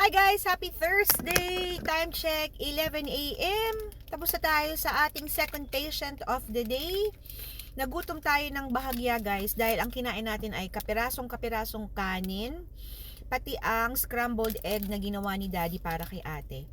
Hi guys! Happy Thursday! Time check, 11 a.m. Tapos na tayo sa ating second patient of the day. Nagutom tayo ng bahagya guys dahil ang kinain natin ay kapirasong-kapirasong kanin pati ang scrambled egg na ginawa ni daddy para kay ate.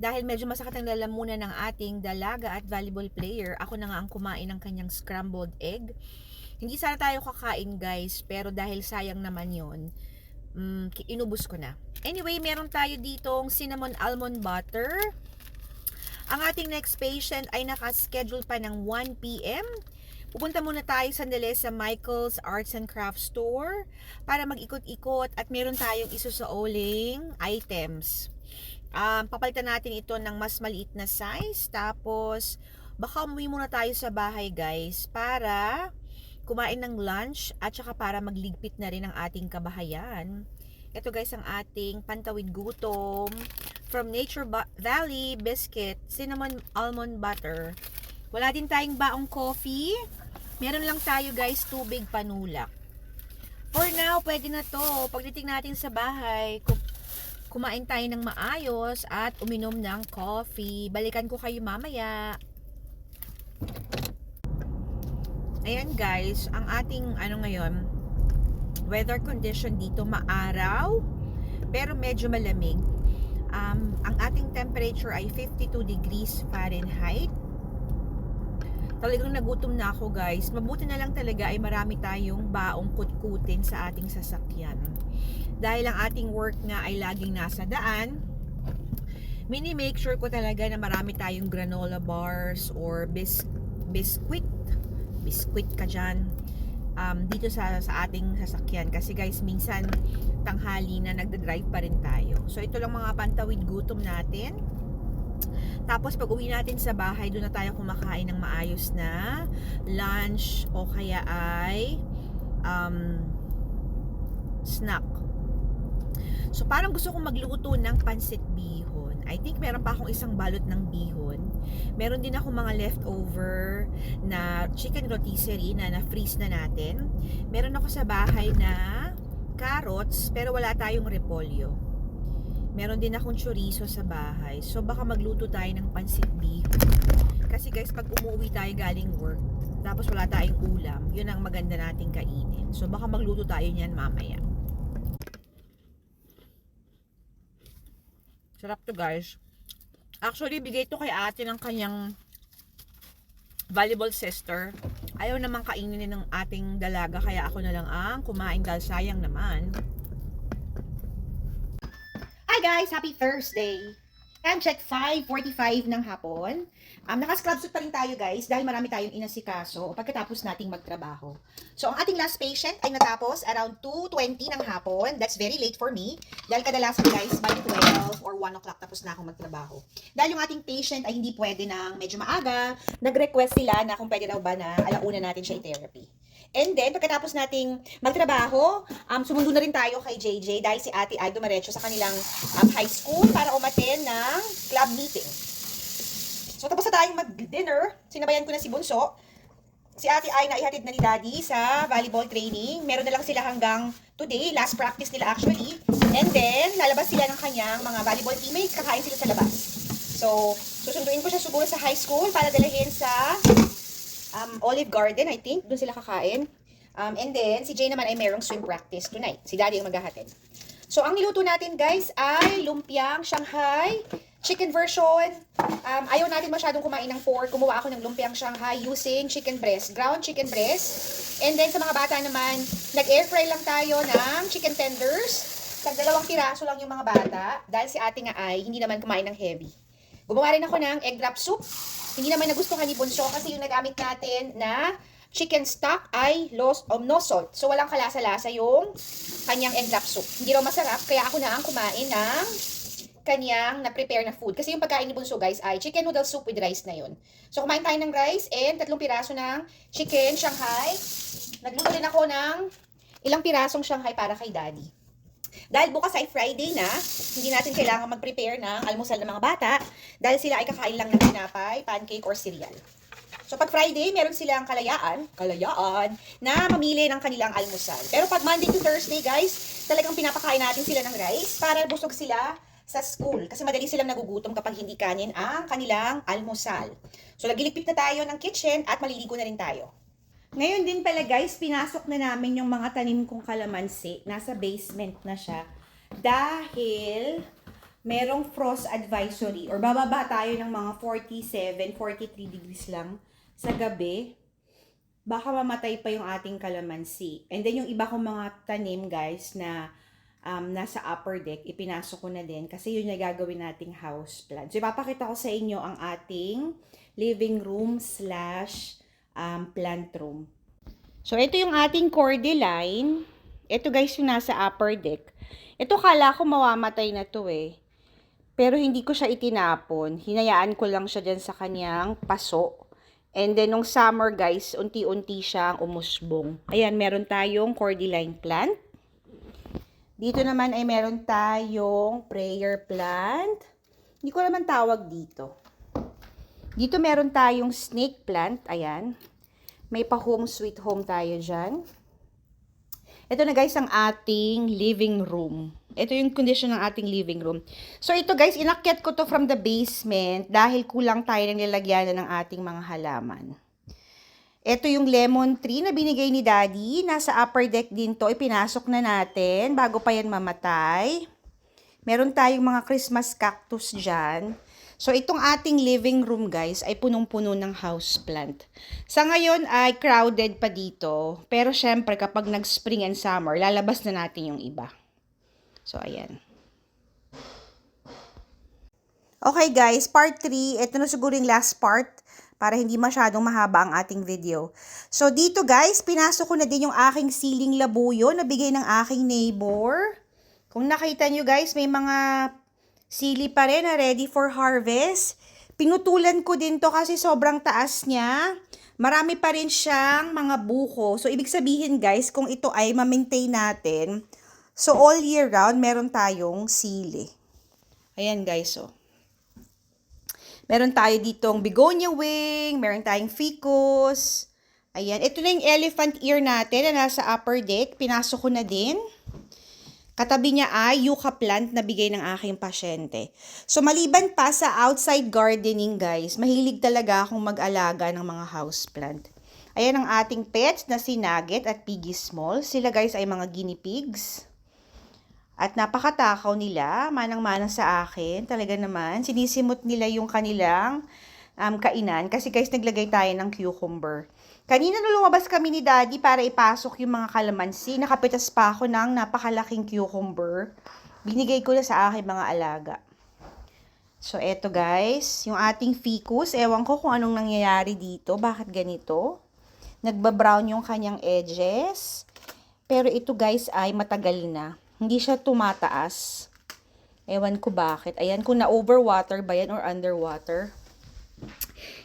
Dahil medyo masakit ang lalamunan ng ating dalaga at volleyball player, ako na nga ang kumain ng kanyang scrambled egg. Hindi sana tayo kakain guys, pero dahil sayang naman yon mm, inubos ko na. Anyway, meron tayo ditong cinnamon almond butter. Ang ating next patient ay nakaschedule pa ng 1 p.m. Pupunta muna tayo sandali sa Michael's Arts and Crafts Store para mag-ikot-ikot at meron tayong isusauling items. Um, papalitan natin ito ng mas maliit na size. Tapos, baka umuwi muna tayo sa bahay guys para kumain ng lunch at saka para magligpit na rin ang ating kabahayan. Ito guys ang ating pantawid gutom from Nature Ba- Valley Biscuit Cinnamon Almond Butter. Wala din tayong baong coffee. Meron lang tayo guys tubig panulak. For now, pwede na to. Pagdating natin sa bahay, ku- kumain tayo ng maayos at uminom ng coffee. Balikan ko kayo mamaya. Ayan guys, ang ating ano ngayon, weather condition dito maaraw, pero medyo malamig. Um, ang ating temperature ay 52 degrees Fahrenheit. Talagang nagutom na ako guys. Mabuti na lang talaga ay marami tayong baong kutkutin sa ating sasakyan. Dahil ang ating work nga ay laging nasa daan, mini-make sure ko talaga na marami tayong granola bars or bis biscuit biscuit ka dyan um, dito sa, sa ating sasakyan. Kasi guys minsan tanghali na nagda-drive pa rin tayo. So ito lang mga pantawid gutom natin. Tapos pag uwi natin sa bahay doon na tayo kumakain ng maayos na lunch o kaya ay um, snack. So parang gusto kong magluto ng pansit bihon. I think meron pa akong isang balot ng bihon meron din ako mga leftover na chicken rotisserie na na-freeze na natin. Meron ako sa bahay na carrots pero wala tayong repolyo. Meron din akong chorizo sa bahay. So baka magluto tayo ng pansit bihon. Kasi guys, pag umuwi tayo galing work, tapos wala tayong ulam, yun ang maganda nating kainin. So baka magluto tayo niyan mamaya. Sarap to guys. Actually, bigay to kay ate ng kanyang volleyball sister. Ayaw naman kainin ng ating dalaga kaya ako na lang ang kumain dahil sayang naman. Hi guys! Happy Thursday! Time check 5.45 ng hapon. Um, naka-scrub pa rin tayo guys dahil marami tayong inasikaso pagkatapos nating magtrabaho. So ang ating last patient ay natapos around 2.20 ng hapon. That's very late for me. Dahil kadalasan guys by 12 or 1 o'clock tapos na akong magtrabaho. Dahil yung ating patient ay hindi pwede ng medyo maaga, nag-request sila na kung pwede daw ba na alauna natin siya i-therapy. And then, pagkatapos nating magtrabaho, um, sumundo na rin tayo kay JJ dahil si ate ay dumaretso sa kanilang um, high school para umaten ng club meeting. So, tapos na tayong mag-dinner. Sinabayan ko na si Bunso. Si ate ay naihatid na ni daddy sa volleyball training. Meron na lang sila hanggang today. Last practice nila actually. And then, lalabas sila ng kanyang mga volleyball teammates. Kakain sila sa labas. So, susunduin ko siya siguro sa high school para dalahin sa um, Olive Garden, I think. Doon sila kakain. Um, and then, si Jay naman ay merong swim practice tonight. Si Daddy ang maghahatid. So, ang niluto natin, guys, ay lumpiang Shanghai, chicken version. Um, ayaw natin masyadong kumain ng pork. Kumuha ako ng lumpiang Shanghai using chicken breast, ground chicken breast. And then, sa mga bata naman, nag-air fry lang tayo ng chicken tenders. Tag dalawang piraso lang yung mga bata. Dahil si ate nga ay hindi naman kumain ng heavy. Gumawa rin ako ng egg drop soup. Hindi naman nagustuhan ni Bunso kasi yung nagamit natin na chicken stock ay lost, um, no salt. So, walang kalasa-lasa yung kanyang egg drop soup. Hindi raw masarap, kaya ako na ang kumain ng kanyang na-prepare na food. Kasi yung pagkain ni Bunso, guys, ay chicken noodle soup with rice na yun. So, kumain tayo ng rice and tatlong piraso ng chicken Shanghai. Nagluto din ako ng ilang pirasong Shanghai para kay Daddy. Dahil bukas ay Friday na, hindi natin kailangan mag-prepare ng almusal ng mga bata dahil sila ay kakain lang ng tinapay, pancake, or cereal. So pag Friday, meron silang kalayaan, kalayaan, na mamili ng kanilang almusal. Pero pag Monday to Thursday, guys, talagang pinapakain natin sila ng rice para busog sila sa school. Kasi madali silang nagugutom kapag hindi kanin ang kanilang almusal. So, nagiligpit na tayo ng kitchen at maliligo na rin tayo. Ngayon din pala guys, pinasok na namin yung mga tanim kong kalamansi. Nasa basement na siya. Dahil merong frost advisory or bababa tayo ng mga 47, 43 degrees lang sa gabi. Baka mamatay pa yung ating kalamansi. And then yung iba kong mga tanim guys na um, nasa upper deck, ipinasok ko na din kasi yun yung gagawin nating house plant. So ipapakita ko sa inyo ang ating living room slash um, plant room. So, ito yung ating cordyline. Ito guys yung nasa upper deck. Ito kala ko mawamatay na to eh. Pero hindi ko siya itinapon. Hinayaan ko lang siya dyan sa kanyang paso. And then, nung summer guys, unti-unti siyang umusbong. Ayan, meron tayong cordyline plant. Dito naman ay meron tayong prayer plant. Hindi ko naman tawag dito. Dito meron tayong snake plant. Ayan. May pa-home sweet home tayo dyan. Ito na guys ang ating living room. Ito yung condition ng ating living room. So ito guys, inakyat ko to from the basement dahil kulang tayo ng lalagyanan ng ating mga halaman. Ito yung lemon tree na binigay ni Daddy. Nasa upper deck din to. Ipinasok na natin bago pa yan mamatay. Meron tayong mga Christmas cactus dyan. So, itong ating living room, guys, ay punong-puno ng houseplant. Sa ngayon ay crowded pa dito. Pero, syempre, kapag nag-spring and summer, lalabas na natin yung iba. So, ayan. Okay, guys, part 3. Ito na siguro yung last part para hindi masyadong mahaba ang ating video. So, dito, guys, pinasok ko na din yung aking ceiling labuyo na bigay ng aking neighbor. Kung nakita nyo, guys, may mga sili pa rin na ready for harvest. Pinutulan ko din to kasi sobrang taas niya. Marami pa rin siyang mga buko. So, ibig sabihin guys, kung ito ay ma-maintain natin, so all year round, meron tayong sili. Ayan guys, so. Meron tayo ditong begonia wing, meron tayong ficus. Ayan, ito na yung elephant ear natin na nasa upper deck. Pinasok ko na din. Katabi niya ay yucca plant na bigay ng aking pasyente. So, maliban pa sa outside gardening, guys, mahilig talaga akong mag-alaga ng mga house plant. Ayan ang ating pets na si Nugget at Piggy Small. Sila, guys, ay mga guinea pigs. At napakatakaw nila, manang-manang sa akin. Talaga naman, sinisimot nila yung kanilang um, kainan. Kasi guys, naglagay tayo ng cucumber. Kanina nung lumabas kami ni Daddy para ipasok yung mga kalamansi, nakapitas pa ako ng napakalaking cucumber. Binigay ko na sa aking mga alaga. So, eto guys, yung ating ficus. Ewan ko kung anong nangyayari dito. Bakit ganito? Nagbabrown yung kanyang edges. Pero ito guys ay matagal na. Hindi siya tumataas. Ewan ko bakit. Ayan, kung na-overwater ba yan or underwater.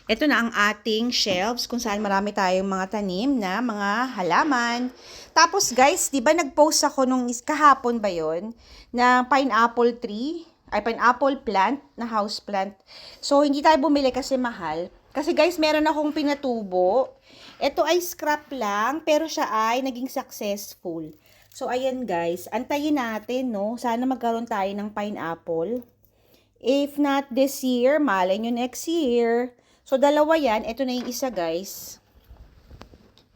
Ito na ang ating shelves kung saan marami tayong mga tanim na mga halaman. Tapos guys, di ba nag-post ako nung kahapon ba yon na pineapple tree, ay pineapple plant na house plant. So, hindi tayo bumili kasi mahal. Kasi guys, meron akong pinatubo. Ito ay scrap lang, pero siya ay naging successful. So, ayan guys, antayin natin, no? Sana magkaroon tayo ng pineapple. If not this year, malay nyo next year. So, dalawa yan. Ito na yung isa, guys.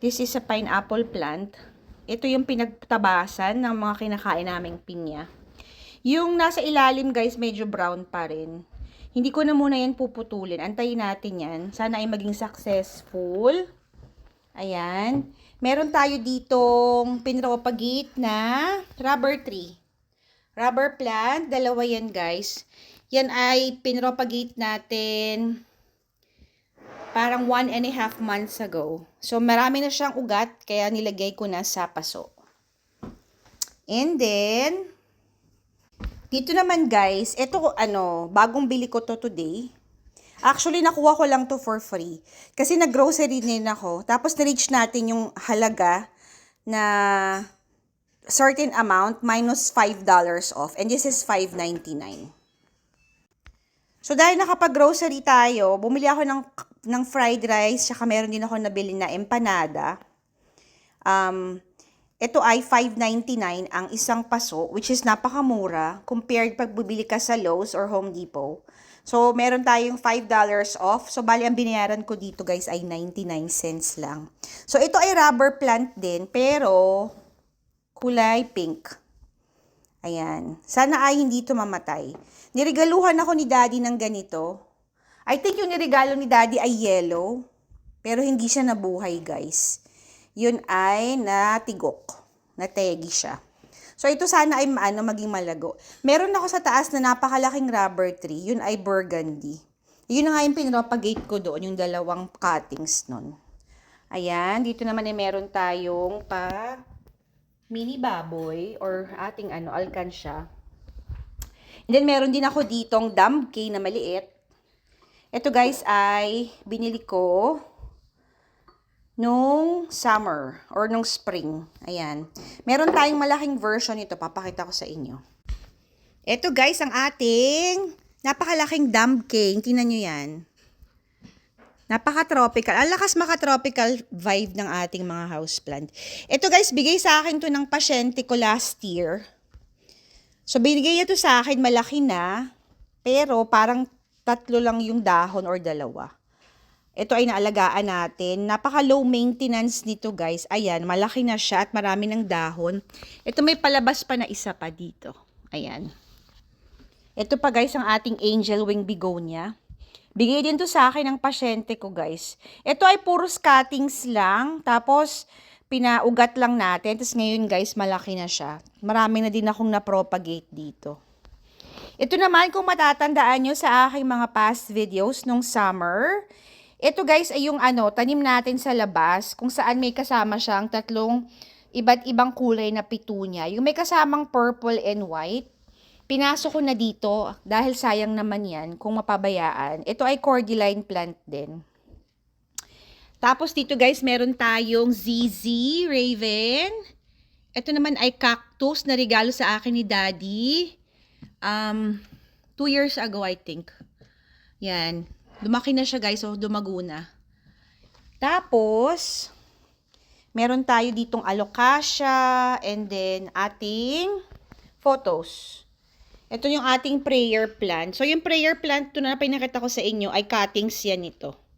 This is a pineapple plant. Ito yung pinagtabasan ng mga kinakain naming pinya. Yung nasa ilalim, guys, medyo brown pa rin. Hindi ko na muna yan puputulin. Antayin natin yan. Sana ay maging successful. Ayan. Meron tayo ditong pinropagate na rubber tree. Rubber plant. Dalawa yan, guys. Yan ay pinropagate natin parang one and a half months ago. So, marami na siyang ugat, kaya nilagay ko na sa paso. And then, dito naman guys, ito ano, bagong bili ko to today. Actually, nakuha ko lang to for free. Kasi nag-grocery din ako. Tapos, na-reach natin yung halaga na certain amount minus $5 off. And this is $5.99. So, dahil nakapag-grocery tayo, bumili ako ng, ng fried rice, tsaka meron din ako nabili na empanada. Um, ito ay 5.99 ang isang paso, which is napakamura compared pag bumili ka sa Lowe's or Home Depot. So, meron tayong $5 off. So, bali, ang binayaran ko dito, guys, ay 99 cents lang. So, ito ay rubber plant din, pero kulay pink. Ayan. Sana ay hindi ito mamatay. Niregaluhan ako ni Daddy ng ganito. I think yung niregalo ni Daddy ay yellow, pero hindi siya nabuhay, guys. Yun ay natigok. Nategi siya. So, ito sana ay maano, maging malago. Meron ako sa taas na napakalaking rubber tree. Yun ay burgundy. Yun na nga yung pinropagate ko doon, yung dalawang cuttings nun. Ayan, dito naman ay meron tayong pa mini baboy or ating ano, alkansya. Then, meron din ako ditong dumpkey na maliit. Ito guys ay binili ko nung summer or nung spring. Ayan. Meron tayong malaking version nito. Papakita ko sa inyo. Ito guys, ang ating napakalaking dump cake. Tingnan nyo yan. Napaka-tropical. Ang lakas maka-tropical vibe ng ating mga houseplant. Ito guys, bigay sa akin to ng pasyente ko last year. So, binigay ito sa akin, malaki na. Pero, parang tatlo lang yung dahon or dalawa. Ito ay naalagaan natin. Napaka low maintenance nito guys. Ayan, malaki na siya at marami ng dahon. Ito may palabas pa na isa pa dito. Ayan. Ito pa guys ang ating angel wing begonia. Bigay din to sa akin ng pasyente ko guys. Ito ay puros cuttings lang. Tapos pinaugat lang natin. Tapos ngayon guys malaki na siya. Marami na din akong na-propagate dito. Ito naman kung matatandaan nyo sa aking mga past videos nung summer. Ito guys ay yung ano, tanim natin sa labas kung saan may kasama siyang tatlong iba't ibang kulay na pitunya. Yung may kasamang purple and white. Pinasok ko na dito dahil sayang naman yan kung mapabayaan. Ito ay cordyline plant din. Tapos dito guys, meron tayong ZZ Raven. Ito naman ay cactus na regalo sa akin ni Daddy. Um, two years ago, I think. Yan. Lumaki na siya guys, so dumago na. Tapos, meron tayo ditong alocasia and then ating photos. Ito yung ating prayer plant. So, yung prayer plant, to na pinakita ko sa inyo, ay cuttings yan ito.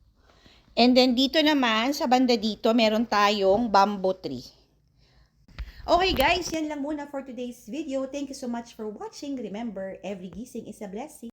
And then, dito naman, sa banda dito, meron tayong bamboo tree. Okay guys, yan lang muna for today's video. Thank you so much for watching. Remember, every gising is a blessing.